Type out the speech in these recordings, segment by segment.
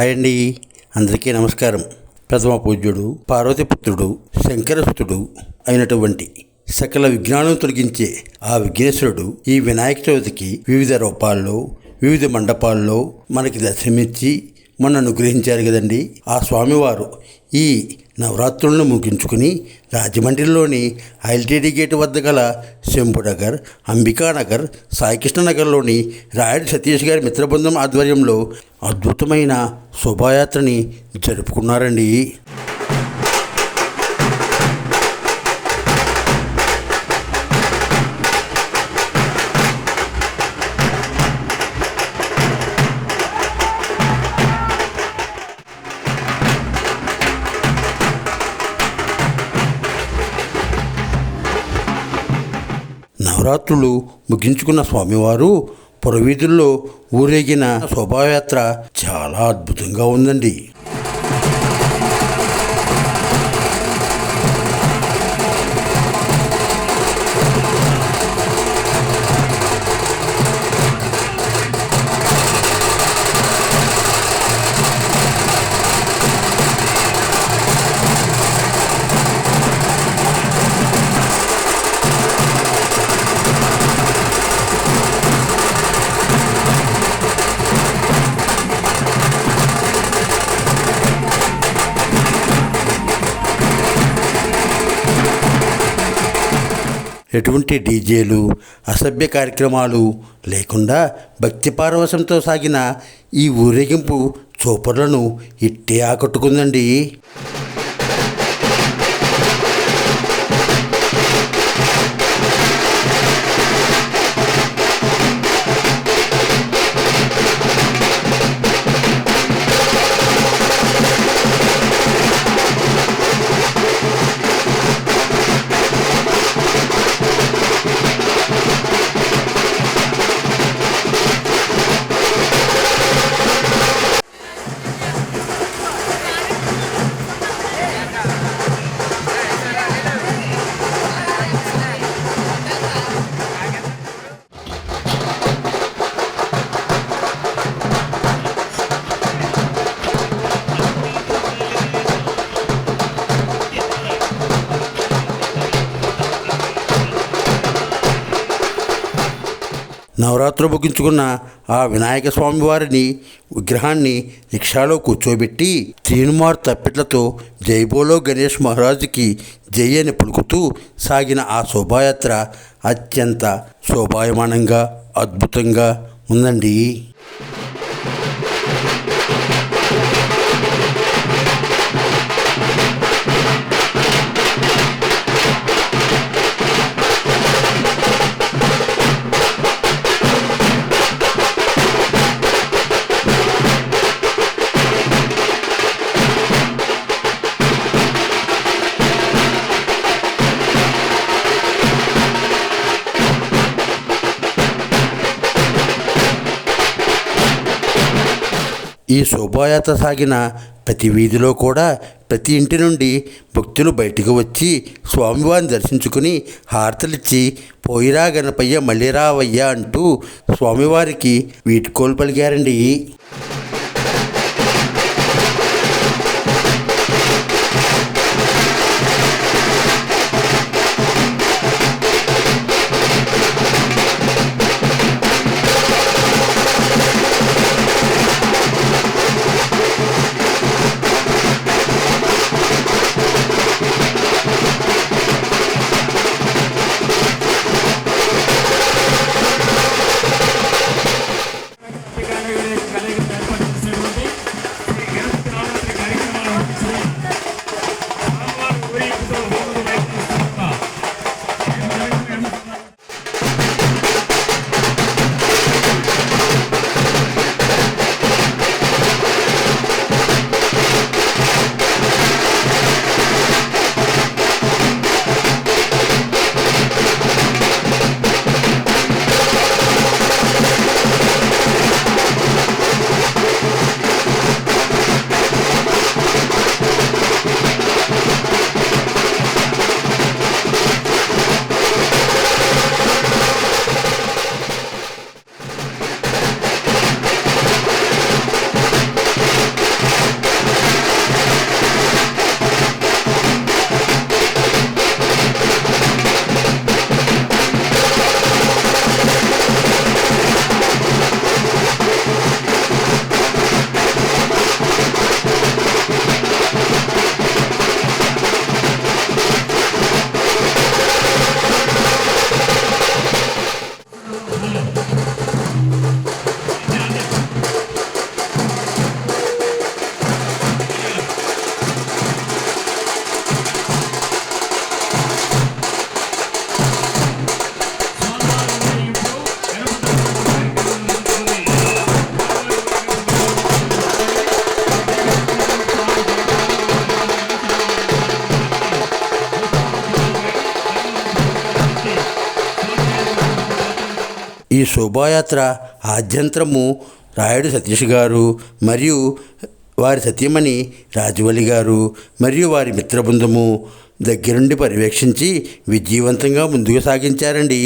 Hi అండి. అందరికీ నమస్కారం. ప్రథమ పూజ్యుడు పార్వతీపుత్రుడు శంకరసుతుడు అయినటువంటి సకల విజ్ఞానం తొలగించే ఆ విఘ్నేశ్వరుడు ఈ వినాయక చవితికి వివిధ రూపాల్లో వివిధ మండపాల్లో మనకి దర్శనమిచ్చి మన అనుగ్రహించారు కదండి. ఆ స్వామివారు ఈ నవరాత్రులను ముగించుకుని రాజమండ్రిలోని ఐల్టీడీ గేట్ వద్ద గల శంపునగర్ అంబికానగర్ సాయికృష్ణనగర్లోని నగర్లోని రాయుడు సతీష్ గారి మిత్రబృందం ఆధ్వర్యంలో అద్భుతమైన శోభాయాత్రని జరుపుకున్నారండి. నవరాత్రులు ముగించుకున్న స్వామివారు పురవీధుల్లో ఊరేగిన శోభాయాత్ర చాలా అద్భుతంగా ఉందండి. ఎటువంటి డీజేలు అసభ్య కార్యక్రమాలు లేకుండా భక్తి పారవశంతో సాగిన ఈ ఊరేగింపు చూపర్లను ఇట్టే ఆకట్టుకుందండి. నవరాత్రులు ముగించుకున్న ఆ వినాయక స్వామి వారిని విగ్రహాన్ని రిక్షాలో కూర్చోబెట్టి తీనుమార్ తప్పిట్లతో జైబోలో గణేష్ మహారాజుకి జై అని పలుకుతూ సాగిన ఆ శోభాయాత్ర అత్యంత శోభాయమానంగా అద్భుతంగా ఉందండి. ఈ శోభాయాత్ర సాగిన ప్రతి వీధిలో కూడా ప్రతి ఇంటి నుండి భక్తులు బయటకు వచ్చి స్వామివారిని దర్శించుకుని హారతలిచ్చి పోయిరా గణపయ్య మళ్ళీ రావయ్యా అంటూ స్వామివారికి వీటుకోలు పలికారండి. ఈ శోభాయాత్ర ఆద్యంతరము రాయుడు సతీష్ గారు మరియు వారి సతీమణి రాజవల్లి గారు మరియు వారి మిత్రబృందము దగ్గరుండి పర్యవేక్షించి విజయవంతంగా ముందుకు సాగించారండి.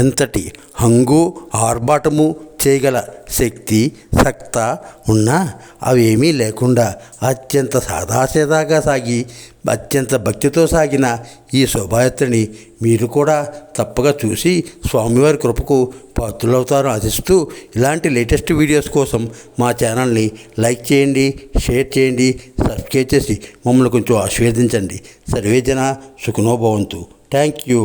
ఎంతటి హంగు ఆర్భాటము చేయగల శక్తి సక్త ఉన్నా అవేమీ లేకుండా అత్యంత సాదాసీదాగా సాగి అత్యంత భక్తితో సాగిన ఈ శోభాయాత్రని మీరు కూడా తప్పగా చూసి స్వామివారి కృపకు పాత్రులవుతారు ఆశిస్తూ ఇలాంటి లేటెస్ట్ వీడియోస్ కోసం మా ఛానల్ని లైక్ చేయండి షేర్ చేయండి సబ్స్క్రైబ్ చేసి మమ్మల్ని కొంచెం ఆశీర్వదించండి. సర్వేజన సుఖనోభవంతు థ్యాంక్ యూ.